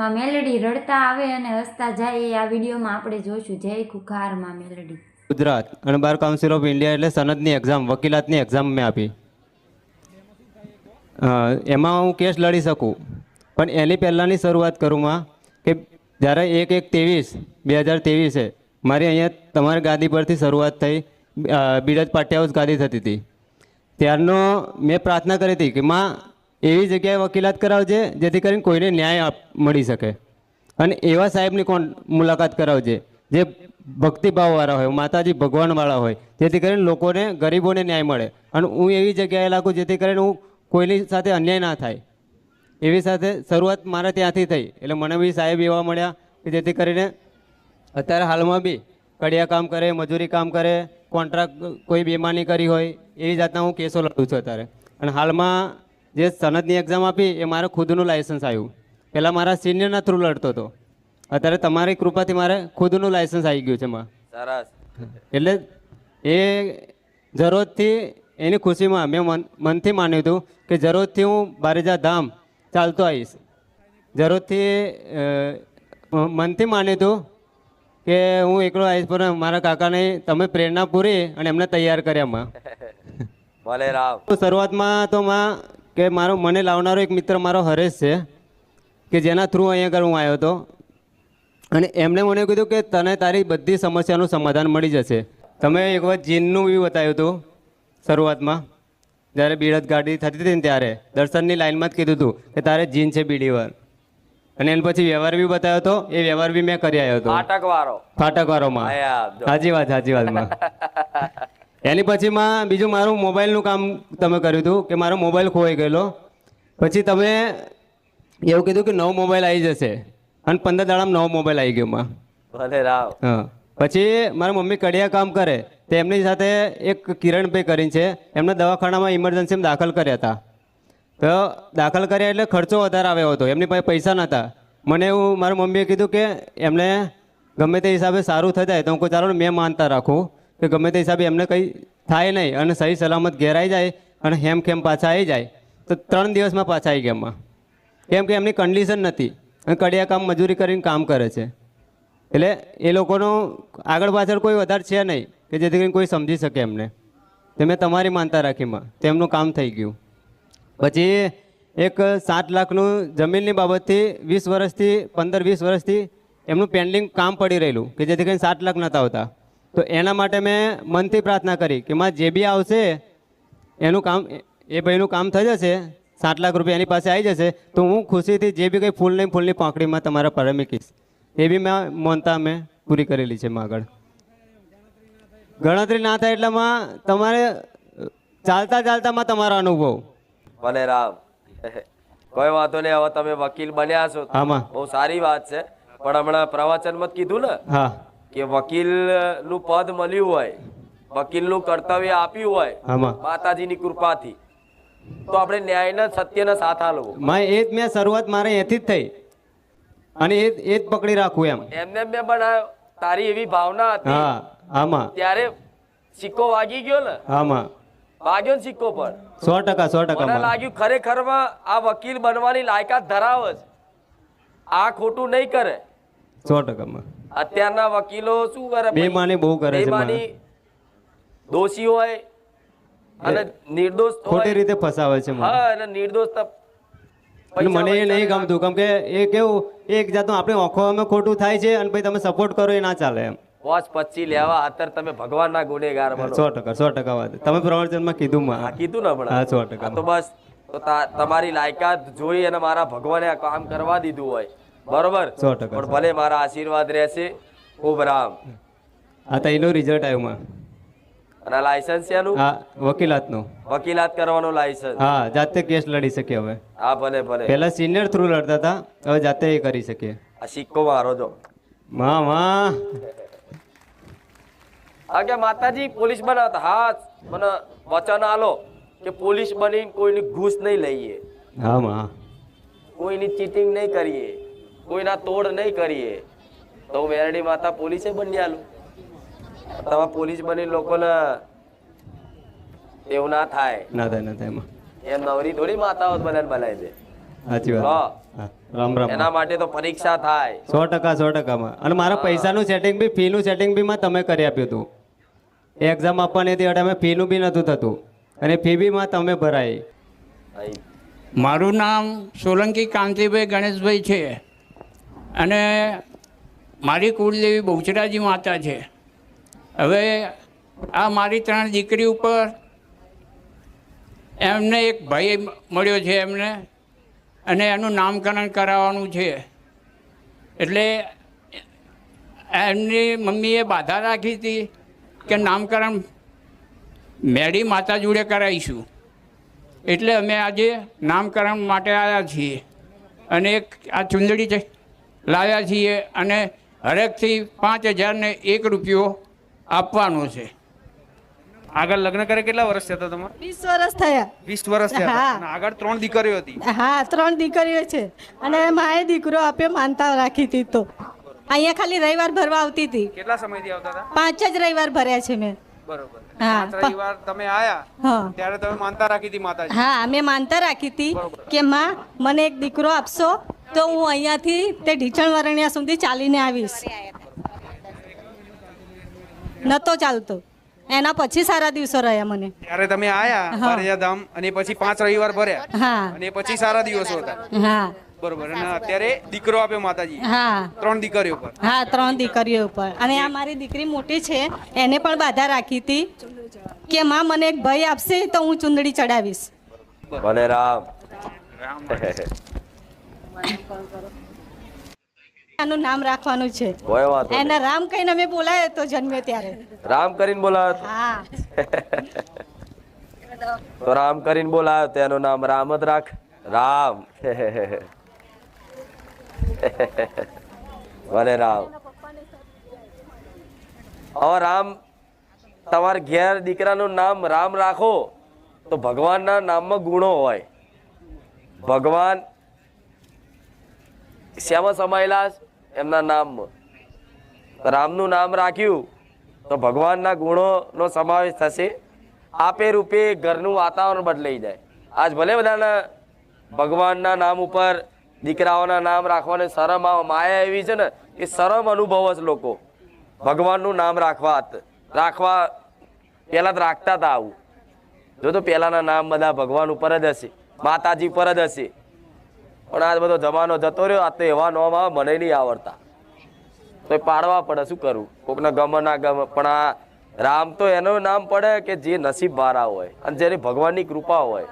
માં મેલડી રડતા આવે અને હસતા જાય, એ આ વિડીયોમાં આપણે જોઈશું. જય ખુખારમાં મેલડી. ગુજરાત અને બાર કાઉન્સિલ ઓફ ઇન્ડિયા એટલે સનદની એક્ઝામ વકીલાતની એક્ઝામ મેં આપી. એમાં હું કેસ લડી શકું. પણ એની પહેલાંની શરૂઆત કરું માં કે જ્યારે એક એક ત્રેવીસ, બે હજાર ત્રેવીસે મારી અહીંયા તમારી ગાદી પરથી શરૂઆત થઈ બિરજ પાટી ગાદી થતી હતી. ત્યારનો મેં પ્રાર્થના કરી હતી કે માં એવી જગ્યાએ વકીલાત કરાવજે, જેથી કરીને કોઈને ન્યાય મળી શકે. અને એવા સાહેબની કોણ મુલાકાત કરાવજે, જે ભક્તિભાવવાળા હોય, માતાજી ભગવાનવાળા હોય, જેથી કરીને લોકોને, ગરીબોને ન્યાય મળે. અને હું એવી જગ્યાએ લાગું, જેથી કરીને હું કોઈની સાથે અન્યાય ના થાય. એવી સાથે શરૂઆત મારે ત્યાંથી થઈ. એટલે મને બી સાહેબ એવા મળ્યા કે જેથી કરીને અત્યારે હાલમાં બી કડિયા કામ કરે, મજૂરી કામ કરે, કોન્ટ્રાક્ટ કોઈ બેમાની કરી હોય, એવી જાતના હું કેસો લડું છું અત્યારે. અને હાલમાં જે સનદની એક્ઝામ આપી એ મારે ખુદનું લાયસન્સ આવ્યું પહેલાં મારા સિનિયરના થ્રુ લડતો હતો. અત્યારે તમારી કૃપાથી મારે ખુદનું લાયસન્સ આવી ગયું છે માં સરસ. એટલે એ જરૂરથી એની ખુશીમાં મેં મન મનથી માન્યું હતું કે જરૂરથી હું બારેજા ધામ ચાલતો આવીશ. જરૂરથી મનથી માન્યું હતું કે હું એકલો આવીશ પણ મારા કાકાને તમે પ્રેરણા પૂરી અને એમને તૈયાર કર્યામાં ભલે રામ. શરૂઆતમાં તો માં કે મારો મને લાવનારો એક મિત્ર મારો હરેશ છે કે જેના થ્રુ અહીંયા આગળ હું આવ્યો હતો. અને એમણે મને કીધું કે તને તારી બધી સમસ્યાનું સમાધાન મળી જશે. તમે એક વખત જીનનું બી બતાવ્યું હતું શરૂઆતમાં જ્યારે બીડત ગાડી થતી હતી ને ત્યારે દર્શનની લાઈનમાં જ કીધું હતું કે તારે જીન છે બીડીવાર અને એના પછી વ્યવહાર બી બતાવ્યો હતો એ વ્યવહાર બી મેં કરી આવ્યો હતો. ફાટકવારો. ફાટકવારોમાં. સાચી વાત સાચી વાતમાં. એની પછીમાં બીજું મારું મોબાઈલનું કામ તમે કર્યું હતું કે મારો મોબાઈલ ખોવાઈ ગયેલો. પછી તમે એવું કીધું કે નવો મોબાઈલ આવી જશે અને પંદર દાડામાં નવો મોબાઈલ આવી ગયો માં. ભલે રાવ. હા. પછી મારા મમ્મી કડિયા કામ કરે તો એમની સાથે એક કિરણભાઈ કરીને છે એમને દવાખાનામાં ઇમરજન્સીમાં દાખલ કર્યા હતા. તો દાખલ કર્યા એટલે ખર્ચો વધારે આવ્યો હતો. એમની પાસે પૈસા નહોતા. મને એવું મારા મમ્મીએ કીધું કે એમને ગમે તે હિસાબે સારું થઈ જાય તો હું કહું ચાલો મેં માનતા રાખું. કે ગમે તે હિસાબે એમને કંઈ થાય નહીં અને સહી સલામત ઘેર આવી જાય અને હેમ ખેમ પાછા આવી જાય. તો ત્રણ દિવસમાં પાછા આવી ગયા એમાં. કેમ કે એમની કન્ડિશન નથી. અને કડિયા કામ મજૂરી કરીને કામ કરે છે. એટલે એ લોકોનો આગળ પાછળ કોઈ વધારે છે નહીં કે જેથી કરીને કોઈ સમજી શકે એમને. તે મેં તમારી માનતા રાખીમાં તેમનું કામ થઈ ગયું. પછી એક સાત લાખનું જમીનની બાબતથી વીસ વર્ષથી, પંદર વીસ વર્ષથી એમનું પેન્ડિંગ કામ પડી રહેલું કે જેથી કરીને સાત લાખ નહોતા આવતા. તો એના માટે મેં મનથી પ્રાર્થના કરી કે માં જે બી આવશે એનું કામ એ ભાઈનું કામ થઈ જશે સાત લાખ રૂપિયા એની પાસે આવી જશે તો હું ખુશીથી જે બી કંઈ ફૂલની ફૂલની પાંખડીમાં તમારા પર મૂકીશ. એ બી મેં મોનતા મેં પૂરી કરેલી છે માં આગળ. ગણતરી ના થાય એટલેમાં તમારે ચાલતા ચાલતામાં તમારો અનુભવ. ભલે રામ. કોઈ વાંધો નહીં હવે તમે વકીલ બન્યા છો. બહુ સારી વાત છે. પણ હમણાં પ્રવચનમાં કીધું ને. હા. કે વકીલનું પદ મળ્યું હોય વકીલનું કર્તવ્ય આપ્યું હોય માતાજીની કૃપાથી. તો આપણે ન્યાયના સત્યના સાથ હાલવું મેં એ જ મેં શરૂઆત મારે એથી જ થઈ. અને એ એ જ પકડી રાખવું એમ. એમને મેં પણ તારી એવી ભાવના હતી. હા આમાં. ત્યારે સિક્કો વાગી ગયો ને? આમાં. વાગ્યો ને સિક્કો પર? સો ટકા સો મને ટકા લાગ્યું ખરેખરમાં આ વકીલ બનવાની લાયકાત ધરાવે છે. આ ખોટું નહીં કરે. સો ટકામાં અત્યારના વકીલો શું કરે બેમાની બહુ કરે છે બેમાની દોષી હોય અને નિર્દોષ ખોટી રીતે ફસાવે છે હા અને નિર્દોષ મને એ નહીં ગમતું કેમ કે એ કેવું એક જાતનું આપણી આંખોમાં ખોટું થાય છે અને ભાઈ તમે સપોર્ટ કરો એ ના ચાલે એમ. વોચ પચી લેવા અત્યારે તમે ભગવાનના ગુનેગાર બનો. સો ટકા સો ટકા વાત. તમે પ્રવચનમાં કીધું માં કીધું ને હમણાં. હા સો ટકા. તો બસ તો તમારી લાયકાત જોઈ અને મારા ભગવાને કામ કરવા દીધું હોય. બરોબર? પણ ભલે મારા આશીર્વાદ રહેશે ખૂબ રામ. આ તો એનું રિઝલ્ટ આવ્યું માં. અને આ લાયસન્સ એનું? હા વકીલાતનું. વકીલાત કરવાનું લાયસન્સ હા જાતે કેસ લડી શકીએ હવે. હા ભલે ભલે. પહેલા સિનિયર થ્રુ લડતા હતા હવે જાતે એ કરી શકીએ આ સિક્કો મારો જો. માં માં. આ કે માતાજી પોલીસ બનાવતા. હા મને વચન આલો કે પોલીસ બની કોઈની ઘૂસ નહીં લઈએ. હા માં. કોઈની ચીટિંગ નહીં કરીએ. કોઈના તોડ નહીં કરીએ. તો હું વેરડી માતા પોલીસે બન્યાલું આલું. તમે પોલીસ બની લોકોને એવું ના થાય. ના થાય ના થાય એમાં. એમ નવરી થોડી માતાઓ જ બધાને બનાવી દે. સાચી વાત. રામ રામ. એના માટે તો પરીક્ષા થાય. સો ટકા સો ટકામાં. અને મારા પૈસાનું સેટિંગ બી ફીનું સેટિંગ બી માં તમે કરી આપ્યું હતું. એક્ઝામ આપવાની હતી એટલે અમે ફીનું બી નહોતું થતું. અને ફી બી માં તમે ભરાઈ. મારું નામ સોલંકી કાંતિભાઈ ગણેશભાઈ છે. અને મારી કુળદેવી બહુચરાજી માતા છે. હવે આ મારી ત્રણ દીકરી ઉપર એમને એક ભાઈ મળ્યો છે એમને, અને એનું નામકરણ કરાવવાનું છે. એટલે એમની મમ્મીએ બાધા રાખી હતી કે નામકરણ મેડી માતા જોડે કરાવીશું. એટલે અમે આજે નામકરણ માટે આવ્યા છીએ. અને એક આ ચુંદડી છે લાવ્યા છીએ અને હરેકથી પાંચ હજારને એક રૂપિયો આપવાનો છે. આગળ લગ્ન કરે કેટલા વર્ષ થયા હતા તમારે? વીસ વર્ષ થયા. વીસ વર્ષ થયા અને આગળ ત્રણ દીકરીઓ હતી. હા ત્રણ દીકરીઓ છે. અને માએ દીકરો આપ્યો માનતા રાખી હતી તો. અહીંયા ખાલી રવિવાર ભરવા આવતી હતી. કેટલા સમયથી આવતા હતા? પાંચ જ રવિવાર ભર્યા છે મેં. બરોબર. હા, તમે આયા ત્યારે તમે માનતા રાખી હતી માતાજી. હા મેં માનતા રાખી હતી કે માં મને એક દીકરો આપશો? તો હું અહીંયાથી તે ઢીચણ વરણિયા સુધી ચાલીને આવીશ. નતો ચાલતો. એના પછી સારા દિવસો રહ્યા મને. ત્યારે તમે આયા હા. અને પછી પાંચ રવિવાર ભર્યા. હા. અને પછી સારા દિવસો હતા. હા. બરોબર. અને અત્યારે દીકરો આપ્યો માતાજી. હા. ત્રણ દીકરીઓ પર. હા ત્રણ દીકરીઓ ઉપર અને આ મારી દીકરી મોટી છે. એને પણ બાધા રાખી હતી કે માં મને એક ભાઈ આપશે તો હું ચુંદડી ચડાવીશ. ભલે રામ. આનું નામ રાખવાનું છે. કોઈ વાત એને રામ કહીને અમે બોલાય તો જન્મ્યો ત્યારે. રામ કરીને બોલાવ્યો હા. તો રામ કરીને બોલાવ્યો તેનું નામ રામ જ રાખ. રામ. ભલે રામ. હવે રામ તમારા ઘેર દીકરાનું નામ રામ રાખો તો ભગવાનના નામમાં ગુણો હોય. ભગવાન શ્યામાં સમાયેલા એમના નામમાં રામનું નામ રાખ્યું, તો ભગવાનના ગુણોનો સમાવેશ થશે. આપે રૂપે ઘરનું વાતાવરણ બદલાઈ જાય. આજ ભલે બધાના ભગવાનના નામ ઉપર દીકરાઓના નામ રાખવાની શરમ માયા એવી છે ને, એ શરમ અનુભવે છે લોકો. ભગવાનનું નામ રાખવા રાખવા પહેલાં તો રાખતા હતા આવું. જો તો પહેલાંના નામ બધા ભગવાન ઉપર જ હશે, માતાજી ઉપર જ હશે. પણ આ બધો જમાનો જતો રહ્યો, આ તો એવા મને નહીં આવડતા. તો એ પાડવા પડે, શું કરવું કોકને ગમે ના ગમે, પણ આ રામ તો એનું નામ પડે કે જે નસીબ વાળા હોય, અને જેની ભગવાનની કૃપા હોય.